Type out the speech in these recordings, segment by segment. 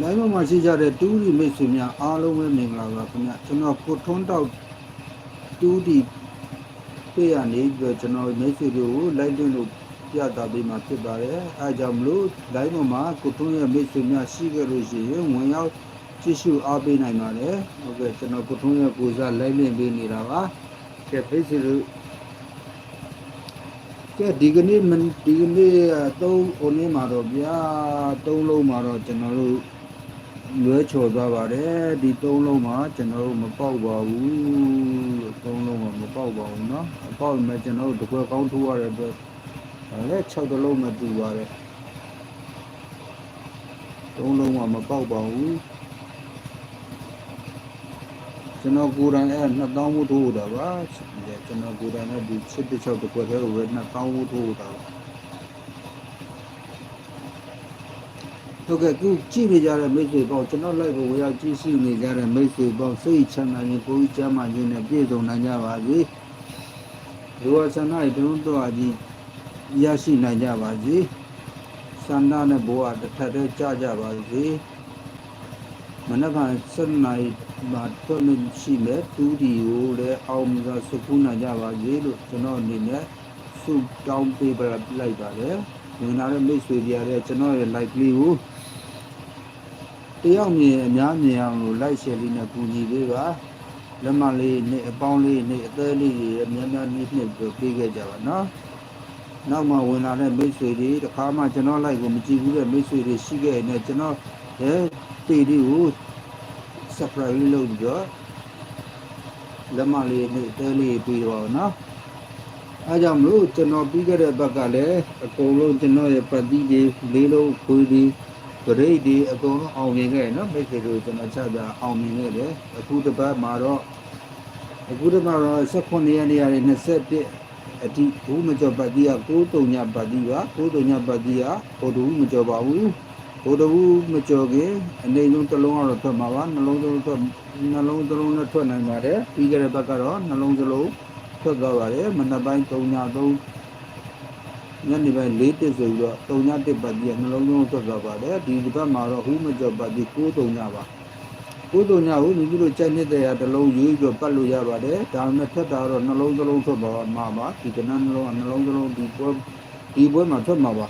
လိုင်းပေါ်မှာရှိကြတဲ့တူးဒီမိတ်ဆွေများအားလုံးပဲမင်္ဂလာပါခင်ဗျကျွန်တော်ကိုထွန်းတောက်တူးဒီပြေးရနေပြီးတော့ကျွန်တော်မိတ်ဆွေတို့ကိုလိုက်တွင်းလို့ပြသပေးမှာဖြစ်ပါတယ်အဲကြောင့်မလို့လိုင်းပေါ်မှာကိုထွန်းရဲ့မိတ်ဆွေများရှိခဲ့လို့ရှိရင်ဝင်ရောက်ကြည့်ရှုအားပေးနိုင်ပါတယ်ဟုတ်ကဲ့ကျွန်တော်ကိုထွန်းရဲ့ကိုစားလိုက်လင့်ပေးနေတာပါကဲမိတ်ဆွေတို့ကဲဒီကနေ့မဒီကနေ့သုံးဟိုနေ့မှာတော့ဗျာသုံးလုံးမှာတော့ကျွန်တော်တို့ လွဲချော်သွားပါတယ်ဒီသုံးလုံးမှာကျွန်တော်တို့မပေါက်ပါဘူးလို့သုံးလုံးမှာမပေါက်ပါဘူးเนาะအပေါက်မဲ့ကျွန်တော်တို့တကွယ်ကောင်းထိုးရတဲ့အတွက်ဒါလည်း6တလုံးမတူပါတယ်သုံးလုံးမှာမပေါက်ပါဘူးကျွန်တော်ကိုယ်တိုင်အဲ2000ဝထိုးတာပါကျွန်တော်ကိုယ်တိုင်လည်းဒီ7 6တကွယ်ထဲကိုပဲ2000ဝထိုးတာပါ ဟုတ်ကဲ့ခုကြည့်နေကြတဲ့မိတ်ဆွေပေါင်းကျွန်တော်လိုက်ကိုဝေရောက်ကြည့်ရှုနေကြတဲ့မိတ်ဆွေပေါင်းစိတ်ချမ်းသာခြင်းကိုယ်ကြီးကျမ်းမာခြင်းနဲ့ပြည့်စုံနိုင်ကြပါစေ။ဒီဝဆန္ဒရဲ့တုံးတော်ကြီးရရှိနိုင်ကြပါစေ။ဆန္ဒနဲ့ဘဝတစ်ထပ်တည်းကြကြပါစေ။မနက်ဖြန်7နာရီမှာတွန်းရှိမဲ့တူဒီကိုလည်းအောင်မြင်စွာစုနိုင်ကြပါစေလို့ကျွန်တော်အနေနဲ့ဆုတောင်းပေးပါလိုက်ပါတယ်။ဝင်လာတဲ့မိတ်ဆွေတွေရတယ်ကျွန်တော်ရဲ့ live လေးကို တယောက်မြင်အများမြင်အောင်လို့လိုက်ရှယ်လေးနဲ့ပူညီပေးပါလက်မလေးနဲ့အပေါင်းလေးနဲ့အသေးလေးတွေအများများနည်းနည်းပြပေးခဲ့ကြပါနော်နောက်မှဝင်လာတဲ့မိတ်ဆွေတွေတခါမှကျွန်တော်လိုက်ကိုမကြည့်ဘူးတဲ့မိတ်ဆွေတွေရှိခဲ့နေကျွန်တော်ရဲ့တေးလေးကို surprise လေးလုပ်ပြီးတော့လက်မလေးနဲ့အသေးလေးပြီးတော့နော်အဲကြောင့်မလို့ကျွန်တော်ပြီးခဲ့တဲ့ဘက်ကလည်းအကုန်လုံးကျွန်တော်ရဲ့ပတ်တိတွေလေးလုံးခွေးတွေ ဂရိတ်ဒီအကုန်လုံးအောင်မြင်ခဲ့နော်မိတ်ဆွေတို့ကျွန်တော်ချက်ပြအောင်မြင်ခဲ့တယ်အခုတစ်ပတ်မှာတော့အခုတစ်ပတ်တော့18ရက်နေ့ကနေ21အတိဘူးမကျော်ပတ်တိက9တုံညပတ်တိပါ9တုံညပတ်တိကဘုဒ္ဓဘူးမကျော်ပါဘူးဘုဒ္ဓဘူးမကျော်ခင်အနေလုံးတစ်လုံးကတော့ထွက်မှာပါနှလုံးသုံးထွက်နှလုံးသုံးနဲ့ထွက်နိုင်ပါတယ်ပြီးကြတဲ့ဘက်ကတော့နှလုံးစလုံးထွက်သွားပါတယ်မနက်ပိုင်း3ည3 ညနေပိုင်း၄တက်ဆိုပြီးတော့3ည1ပတ်ပြီးနှလုံးသွင်းထွက်သွားပါတယ်ဒီဒီဘက်မှာတော့ဟူးမကျော်ပတ်ပြီး9တုံညပါ9တုံညကိုညီကြီးတို့ကြိုက်နေတဲ့ရာတစ်လုံးရွေးပြီးတော့ပတ်လို့ရပါတယ်ဒါပေမဲ့ထွက်တာတော့နှလုံးသလုံးထွက်ပါမှာပါဒီကနန်းနှလုံးနှလုံးသလုံးဒီပွဲဒီပွဲမှာထွက်မှာပါ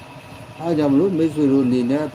အဲဒါကြောင့်မလို့မိတ်ဆွေတို့အနေနဲ့